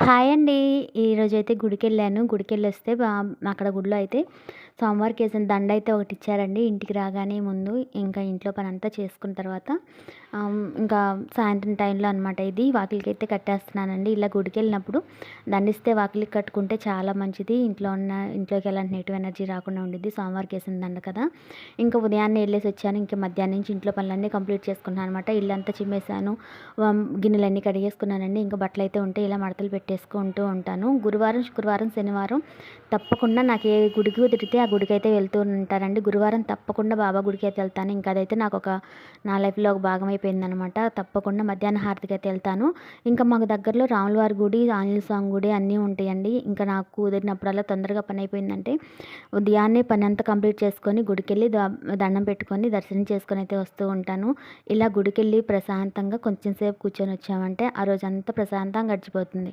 Hi అండి. ఈరోజైతే గుడికెళ్ళాను. గుడికి వెళ్ళొస్తే అక్కడ గుడిలో అయితే సోమవారికి వేసిన దండ అయితే ఒకటి ఇచ్చారండి ఇంటికి రాగానే ముందు ఇంకా ఇంట్లో పని అంతా చేసుకున్న తర్వాత ఇంకా సాయంత్రం టైంలో అనమాట ఇది. వాకిలికైతే కట్టేస్తున్నానండి. ఇలా గుడికెళ్ళినప్పుడు దండిస్తే వాకిలికి కట్టుకుంటే చాలా మంచిది. ఇంట్లో ఉన్న ఇంట్లోకి ఎలాంటి నెగిటివ్ ఎనర్జీ రాకుండా ఉండిద్ది. స్వామివారికేసిన దండ కదా! ఇంకా ఉదయాన్నే వెళ్ళేసి వచ్చాను ఇంకా మధ్యాహ్నం నుంచి ఇంట్లో పనులన్నీ కంప్లీట్ చేసుకున్నాను అనమాట. ఇల్లంతా చిమ్మేశాను. గిన్నెలన్నీ కడిగేసుకున్నానండి. ఇంకా బట్టలైతే ఉంటే ఇలా మడతలు పెట్టేసుకుంటూ ఉంటాను. గురువారం, శుక్రవారం, శనివారం తప్పకుండా నాకు ఏ గుడికి కుదిరితే ఆ గుడికైతే వెళ్తూ ఉంటానండి. గురువారం తప్పకుండా బాబా గుడికి అయితే వెళ్తాను. ఇంకా అదైతే నాకు ఒక నా లైఫ్‌లో ఒక భాగం అయిపోయిందనమాట. తప్పకుండా మధ్యాహ్న హారతికైతే వెళ్తాను. ఇంకా మాకు దగ్గరలో రాములవారి గుడి, ఆంజనేయ స్వామి గుడి అన్నీ ఉంటాయండి. ఇంకా నాకు కుదిరినప్పుడల్లా తొందరగా పని అయిపోయిందంటే ఉదయాన్నే పని అంతా కంప్లీట్ చేసుకొని గుడికెళ్ళి వెళ్ళి దండం పెట్టుకొని దర్శనం చేసుకొని అయితే వస్తూ ఉంటాను. ఇలా గుడికెళ్ళి ప్రశాంతంగా కొంచెం సేపు కూర్చొని వచ్చామంటే ఆ రోజంతా ప్రశాంతంగా గడిచిపోతుంది.